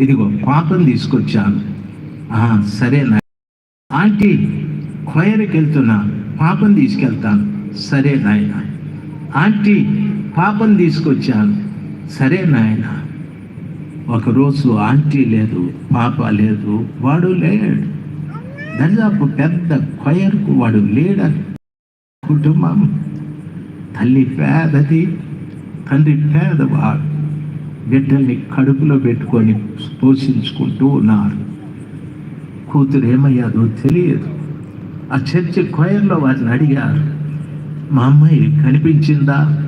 ఇదిగో పాపం తీసుకొచ్చాను. "ఆ, సరే ఆంటీ క్వైర్కి వెళ్తున్నా పాపం తీసుకెళ్తాను. సరే నాయన. ఆంటీ పాపం తీసుకొచ్చాను. సరే నాయన. ఒకరోజు ఆంటీ లేదు పాప లేదు వాడు లేడు. దాదాపు పెద్ద కొయర్కు వాడు లేడని కుటుంబం. తల్లి పేదది తండ్రి పేదవాడు. బిడ్డల్ని కడుపులో పెట్టుకొని పోషించుకుంటూ ఉన్నారు. కూతురు ఏమయ్యాదో తెలియదు. ఆ చర్చి క్వైర్లో వారిని అడిగారు మా అమ్మాయి కనిపించిందా?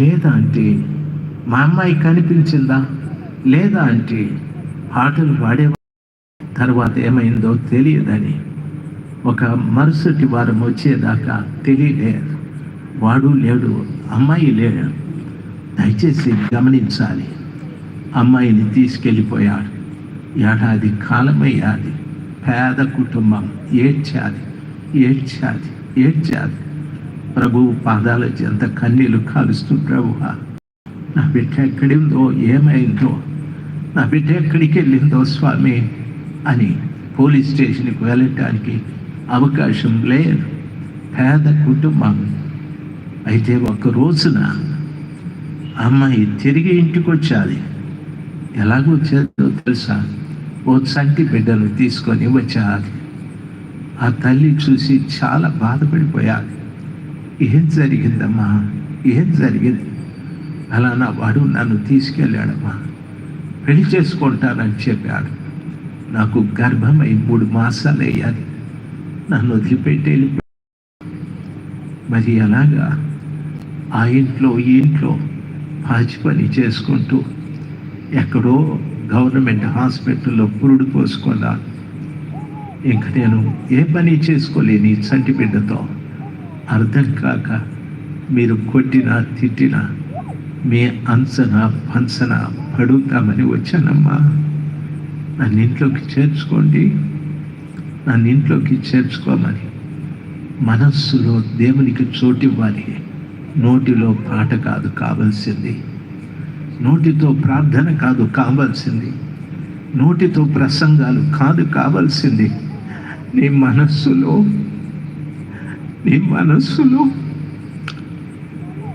లేదా అంటే మా అమ్మాయి కనిపించిందా? లేదా అంటే పాటలు పాడే తర్వాత ఏమైందో తెలియదని. ఒక మరుసటి వారం వచ్చేదాకా తెలియలేదు. వాడు లేడు అమ్మాయి లేడు. దయచేసి గమనించాలి. అమ్మాయిని తీసుకెళ్ళిపోయాడు. ఏడాది కాలమయ్యాది. పేద కుటుంబం ఏడ్చాది ఏడ్చాది ఏడ్చాది. ప్రభువు పాదాల చెంత కన్నీలు కాలుస్తూ ప్రభువ నా బిడ్డ ఎక్కడిందో ఏమైందో నా బిడ్డ ఎక్కడికి వెళ్ళిందో స్వామి అని పోలీస్ స్టేషన్కి వెళ్ళటానికి అవకాశం లేదు. పేద కుటుంబం. అయితే ఒక రోజున అమ్మాయి తిరిగి ఇంటికి వచ్చాది ఎలాగో వచ్చేదో తెలుసా? ఓ చంటి బిడ్డను తీసుకొని వచ్చాది. ఆ తల్లి చూసి చాలా బాధపడిపోయాది. ఏం జరిగిందమ్మా? ఏం జరిగింది? అలా నా వాడు నన్ను తీసుకెళ్ళాడమ్మా. పెళ్ళి చేసుకుంటానని చెప్పాడు. నాకు గర్భమై మూడు మాసాలు అయ్యాలి నన్ను వదిలిపెట్టి వెళ్ళిపోయాడు. మరి అలాగా ఆ ఇంట్లో ఈ ఇంట్లో పాచి పని చేసుకుంటూ ఎక్కడో గవర్నమెంట్ హాస్పిటల్లో పురుడు పోసుకున్నా ఇంక నేను ఏ పని చేసుకోలేని చంటి బిడ్డతో అర్థం కాక మీరు కొట్టినా తిట్టినా మీ అంచనా పంచన పడుతామని వచ్చానమ్మా. నన్ను ఇంట్లోకి చేర్చుకోండి నన్ను ఇంట్లోకి చేర్చుకోమని మనస్సులో దేవునికి చోటివ్వాలి. నోటిలో పాట కాదు కావాల్సింది. నోటితో ప్రార్థన కాదు కావాల్సింది. నోటితో ప్రసంగాలు కాదు కావాల్సింది. నీ మనస్సులో నీ మనస్సులో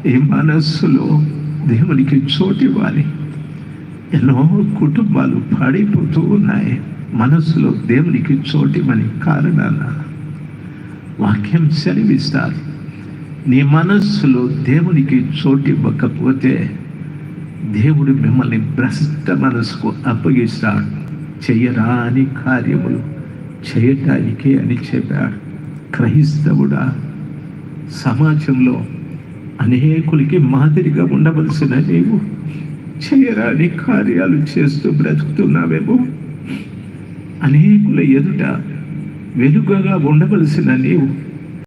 నీ మనస్సులో దేవునికి చోటివ్వాలి ఎన్నో కుటుంబాలు పడిపోతూ ఉన్నాయి. మనస్సులో దేవునికి చోటిమని కారణాన వాక్యం సెలవిస్తారు. నీ మనస్సులో దేవునికి చోటు ఇవ్వకపోతే దేవుడు మిమ్మల్ని భ్రష్ట మనసుకు అప్పగిస్తాడు. చేయరాని కార్యములు చేయటానికే అని చెప్పాడు. క్రైస్తవుడా సమాజంలో అనేకులకి మాదిరిగా ఉండవలసిన నీవు చేయరాని కార్యాలు చేస్తూ బ్రతుకుతున్నావేమో? అనేకుల ఎదుట వెలుగగా ఉండవలసిన నీవు